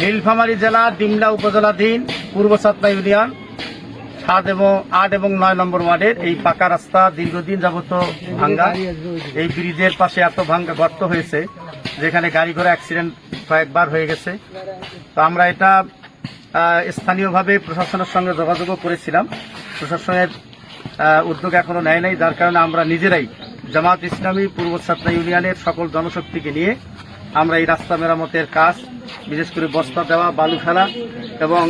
নীলফামারী জেলা ডিমলা উপজেলাধীন পূর্ব সাতনা ইউনিয়ন সাত এবং আট এবং নয় নম্বর ওয়ার্ডের এই পাকা রাস্তা দীর্ঘদিন যাবত ভাঙ্গা। এই ব্রিজের পাশে এত ভাঙ্গা গর্ত হয়েছে যেখানে গাড়ি ঘোড়া অ্যাক্সিডেন্ট কয়েকবার হয়ে গেছে। তো আমরা এটা স্থানীয়ভাবে প্রশাসনের সঙ্গে যোগাযোগও করেছিলাম। প্রশাসনের উদ্যোগ এখনও নেয় নাই যার কারণে আমরা নিজেরাই জামাত ইসলামী পূর্ব ছাত্রা ইউনিয়নের সকল জনশক্তিকে নিয়ে আমরা এই রাস্তা মেরামতের কাজ, বিশেষ করে বস্তা দেওয়া, বালু ফেলা এবং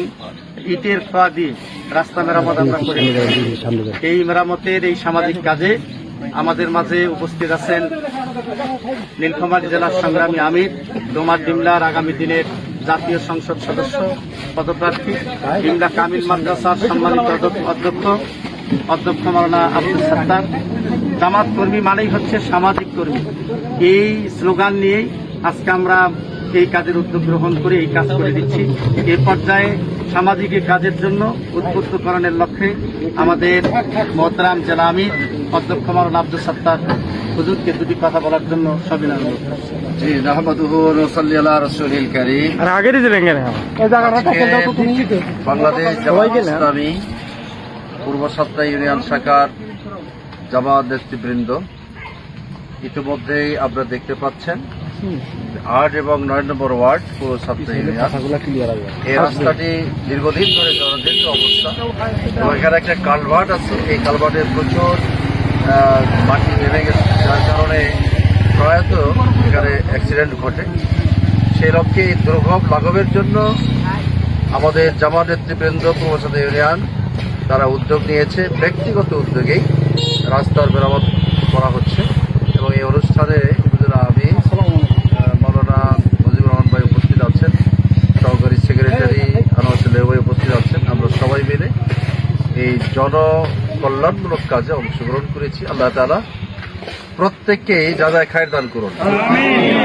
ইটের খোয়া দিয়ে রাস্তা মেরামত আমরা করে এই মেরামতের এই সামাজিক কাজে আমাদের মাঝে উপস্থিত আছেন নীলফামারী জেলার সংগ্রামী আমির, ডোমার ডিমলার আগামী দিনের জাতীয় সংসদ সদস্য, পদপ্রার্থী, ডিমলা কামিল মাদ্রাসার সম্মানিত অধ্যক্ষ- অধ্যক্ষ অধ্যক্ষ আব্দুল সত্তার। জামাত কর্মী মানেই হচ্ছে সামাজিক কর্মী। এই স্লোগান নিয়েই আজকে আমরা এই কাজের উদ্যোগ গ্রহণ করে এই কাজ করে দিচ্ছি। এ পর্যায়ে সামাজিক কাজের জন্য উদ্বুদ্ধকরণের লক্ষ্যে আমাদের মহতরাম জেলা আমির অধ্যক্ষ মাওলানা আব্দুল সত্তার হুজুরকে দুটি কথা বলার জন্য সবিনয় অনুরোধ জি নাহমাদুহু নসাল্লি আলা রাসূলিল কারীম। আর আগে দিলেন কেন আজকে বাংলাদেশ জামাত ইসলামী পূর্ব সাতটা ইউনিয়ন শাখার জামাত নেতৃবৃন্দ। ইতিমধ্যেই আপনারা দেখতে পাচ্ছেন আট এবং নয় নম্বর ওয়ার্ড পূর্ব সাতটা ইউনিয়ন। এই রাস্তাটি দীর্ঘদিন ধরে জরাজীর্ণ অবস্থা। এখানে একটা কালভার্ট আছে। এই কালভার্টে প্রচুর মাটি নেমে গেছে যার কারণে প্রয়াত এখানে অ্যাক্সিডেন্ট ঘটে। সেই লক্ষ্যে এই দুর্ভোগ লাঘবের জন্য আমাদের জামা নেতৃবৃন্দ পূর্বসাদ ইউনিয়ন তারা উদ্যোগ নিয়েছে। ব্যক্তিগত উদ্যোগেই রাস্তার মেরামত করা হচ্ছে এবং এই অনুষ্ঠানে আমি মৌলানা মুজিবুর রহমান ভাই উপস্থিত আছেন, সহকারী সেক্রেটারি আনোয়ার ভাই উপস্থিত আছেন। আমরা সবাই মিলে এই জনকল্যাণমূলক কাজে অংশগ্রহণ করেছি। আল্লাহ তালা প্রত্যেককে যাদা খায়ের দান করুন।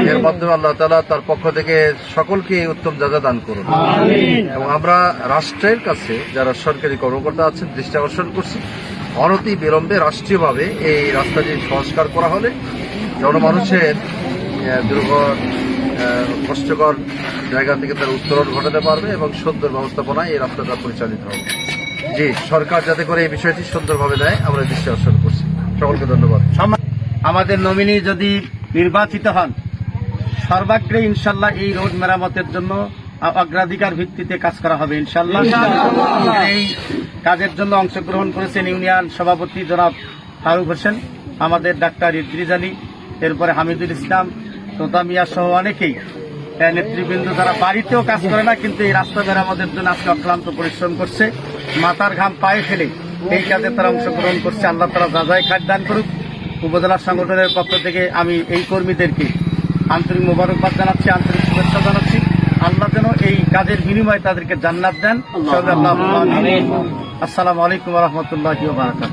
এর মাধ্যমে আল্লাহ তালা তার পক্ষ থেকে সকলকে উত্তম যাদা দান করুন। এবং আমরা রাষ্ট্রের কাছে যারা সরকারি কর্মকর্তা আছেন দৃষ্টি আকর্ষণ করছি অনতি বিলম্বে রাষ্ট্রীয়ভাবে এই রাস্তাটি সংস্কার করা হলে জনমানুষের আহ, কষ্টকর জায়গা থেকে তার উত্তরণ ঘটাতে পারবে এবং সুন্দর ব্যবস্থাপনায় এই রাস্তাটা পরিচালিত হবে। জি সরকার যাতে করে এই বিষয়টি সুন্দরভাবে দেয় আমরা দৃষ্টি আকর্ষণ করছি। সকলকে ধন্যবাদ। আমাদের নমিনি যদি নির্বাচিত হন সর্বাগ্রে ইনশাল্লাহ এই রোড মেরামতের জন্য অগ্রাধিকার ভিত্তিতে কাজ করা হবে ইনশাল্লাহ। এই কাজের জন্য অংশগ্রহণ করেছেন ইউনিয়ন সভাপতি জনাব ফারুক হোসেন আমাদের ডাক্তার ইদ্রিজ আলী এরপরে হামিদুল ইসলাম তোতা মিয়া সহ অনেকেই। নেতৃবৃন্দ তারা বাড়িতেও কাজ করে না কিন্তু এই রাস্তা মেরামতের জন্য আজকে অক্লান্ত পরিশ্রম করছে। মাথার ঘাম পায়ে ফেলে এই কাজে তারা অংশগ্রহণ করছে। আল্লাহ তারা যাজাই খাট দান করুক। উপজেলা সংগঠনের পক্ষ থেকে আমি এই কর্মীদেরকে আন্তরিক মোবারকবাদ জানাচ্ছি, আন্তরিক শুভেচ্ছা জানাচ্ছি। আল্লাহ যেন এই কাজের বিনিময়ে তাদেরকে জান্নাত দেন। আসসালামু আলাইকুম রহমতুল্লাহ বারাকাত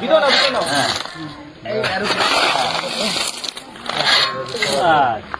ভিতরে আচ্ছা।